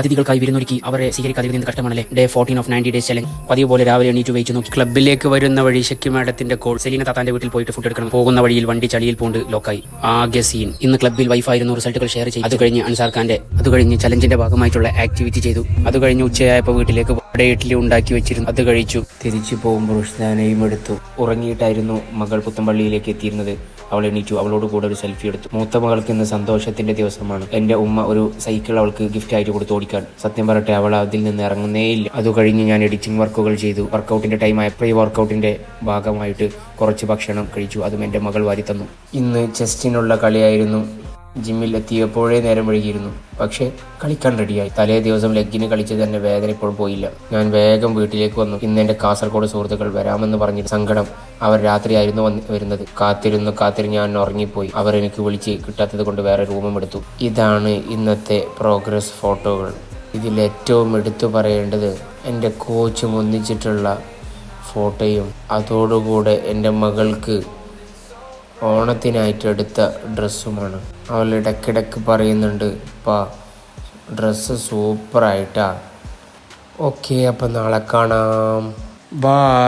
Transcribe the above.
അതിഥികൾക്കായി വിരുന്നൊരുക്കി അവരെ സ്വീകരിക്കാതെ നിന്ന് കഷ്ടമാണല്ലേ? Day fourteen of ninety days challenge പതിവ് പോലെ രാവിലെ എണീറ്റ് വെയിച്ച് നോക്കി. ക്ലബിലേക്ക് വരുന്ന വഴി ശക്തി മാഡത്തിന്റെ കോൾ സെലീന താത്താന്റെ വീട്ടിൽ പോയിട്ട് ഫുഡ് എടുക്കണം. പോകുന്ന വഴിയിൽ വണ്ടി ചളിയിൽ പോണ്ട് ലോക്കായി ആകെ സീൻ ഇന്ന് ക്ലബിൽ വൈഫായിരുന്നു റിസൾട്ടുകൾ ഷെയർ ചെയ്തു. അത് കഴിഞ്ഞ് അൻസാർ ഖാന്റെ അത് കഴിഞ്ഞ് ചലഞ്ചിന്റെ ഭാഗമായിട്ടുള്ള ആക്ടിവിറ്റി ചെയ്തു. അത് കഴിഞ്ഞ് ഉച്ചയായപ്പോൾ വീട്ടിലേക്ക് വട ഇഡ്ഡലി ഉണ്ടാക്കി വെച്ചിരുന്നു. അത് കഴിച്ചു. തിരിച്ചു പോകുമ്പോൾ സ്നാനയും എടുത്തു. ഉറങ്ങിയിട്ടായിരുന്നു മകൾ പുത്തമ്പള്ളിയിലേക്ക് എത്തിയിരുന്നത്. അവൾ എണീറ്റു. അവളോട് കൂടെ ഒരു സെൽഫി എടുത്തു. മൂത്ത മകൾക്ക് ഇന്ന് സന്തോഷത്തിന്റെ ദിവസമാണ്. എന്റെ ഉമ്മ ഒരു സൈക്കിൾ അവൾക്ക് ഗിഫ്റ്റ് ആയിട്ട് കൊടുത്തു ഓടിക്കാൻ. സത്യം പറയട്ടെ അവൾ അതിൽ നിന്ന് ഇറങ്ങുന്നേയില്ല അത് കഴിഞ്ഞ് ഞാൻ എഡിറ്റിംഗ് വർക്കുകൾ ചെയ്തു. വർക്കൗട്ടിന്റെ ടൈം ആയ പ്രീ വർക്കൗട്ടിന്റെ ഭാഗമായിട്ട് കുറച്ച് ഭക്ഷണം കഴിച്ചു. അതും എന്റെ മകൾ വാരി തന്നു. ഇന്ന് ചെസ്റ്റിനുള്ള കളിയായിരുന്നു ജിമ്മിൽ എത്തിയപ്പോഴേ നേരം വൈകിയിരുന്നു. പക്ഷേ കളിക്കാൻ റെഡിയായി തലേ ദിവസം ലെഗിന് കളിച്ചത് തന്നെ വേദന ഇപ്പോഴും പോയില്ല. ഞാൻ വേഗം വീട്ടിലേക്ക് വന്നു. ഇന്ന് എന്റെ കാസർഗോഡ് സുഹൃത്തുക്കൾ വരാമെന്ന് പറഞ്ഞ സങ്കടം അവർ രാത്രിയായിരുന്നു വന്ന് വരുന്നത്. കാത്തിരുന്നു കാത്തിരുന്ന് ഞാൻ ഉറങ്ങിപ്പോയി. അവർ എനിക്ക് വിളിച്ച് കിട്ടാത്തത് കൊണ്ട് വേറെ റൂമും എടുത്തു. ഇതാണ് ഇന്നത്തെ പ്രോഗ്രസ് ഫോട്ടോകൾ ഇതിൽ ഏറ്റവും എടുത്തു പറയേണ്ടത് എന്റെ കോച്ചും ഒന്നിച്ചിട്ടുള്ള ഫോട്ടോയും അതോടുകൂടെ എന്റെ മകൾക്ക് ഓണത്തിനായിട്ട് എടുത്ത ഡ്രസ്സുമാണ്. അവൾ ഇടക്കിടക്ക് പറയുന്നുണ്ട് പാ ഡ്രസ്സ് സൂപ്പറായിട്ടാ. ഓക്കെ അപ്പം നാളെ കാണാം. ബാ